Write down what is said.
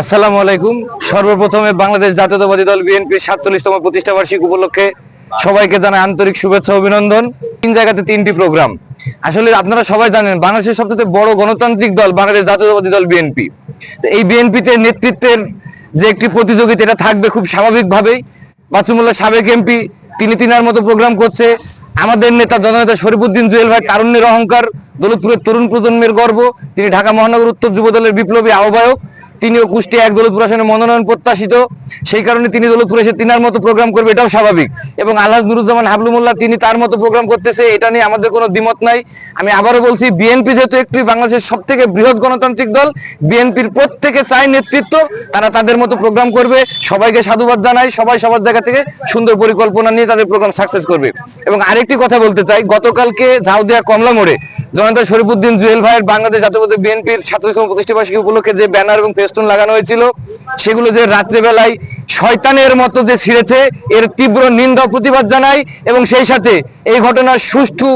আসসালামু আলাইকুম। সর্বপ্রথমে বাংলাদেশ জাতীয়তাবাদী দল বিএনপির সাতচল্লিশতম প্রতিষ্ঠা বার্ষিক উপলক্ষে সবাইকে জানাই আন্তরিক শুভেচ্ছা, অভিনন্দন। তিন জায়গাতে তিনটি প্রোগ্রাম। আসলে আপনারা সবাই জানেন, বাংলাদেশের সবচেয়ে বড় গণতান্ত্রিক দল বাংলাদেশ জাতীয়তাবাদী দল বিএনপি। এই বিএনপিতে নেতৃত্বের যে একটি প্রতিযোগিতা, এটা থাকবে খুব স্বাভাবিকভাবেই। বাচুমুল্লাহ সাবেক এমপি, তিনি তিনার মতো প্রোগ্রাম করছে। আমাদের নেতা জননেতা শরীফুদ্দিন জুয়েল ভাই, তারুণ্যের অহংকার, দৌলতপুরের তরুণ প্রজন্মের গর্ব। তিনি ঢাকা মহানগর উত্তর যুব দলের বিপ্লবী আহ্বায়ক। তিনিও কুষ্টিয়া এক দৌলতপুর আসনে মনোনয়ন প্রত্যাশিত। সেই কারণে তিনি দৌলতপুরে এসে তিনার মতো প্রোগ্রাম করবে, এটাও স্বাভাবিক। এবং আলহাজ নুরুজ্জামান হাবলুমুল্লাহ তিনি তার মতো প্রোগ্রাম করতেছে, এটা নিয়ে আমাদের কোনো দ্বিমত নাই। আমি আবারও বলছি, বিএনপি যেহেতু একটি বাংলাদেশের সব থেকে বৃহৎ গণতান্ত্রিক দল, বিএনপির প্রত্যেকে চায় নেতৃত্ব, তারা তাদের মতো প্রোগ্রাম করবে। সবাইকে সাধুবাদ জানাই, সবাই সবার জায়গা থেকে সুন্দর পরিকল্পনা নিয়ে তাদের প্রোগ্রাম সাকসেস করবে। এবং আরেকটি কথা বলতে চাই, গতকালকে ঝাউদিয়া কমলা মোড়ে জনতা শরীফুদ্দিন জুয়েল ভাইয়ের বাংলাদেশ জাতীয়বাদী বিএনপির সাতশতম প্রতিষ্ঠা বার্ষিকী উপলক্ষে যে ব্যানার এবং ফেস্টুন লাগানো হয়েছিল, সেগুলো যে রাত্রেবেলায় শয়তানের মতো যে ছিঁড়েছে, এর তীব্র নিন্দা প্রতিবাদ জানাই এবং সেই সাথে এই ঘটনার সুষ্ঠু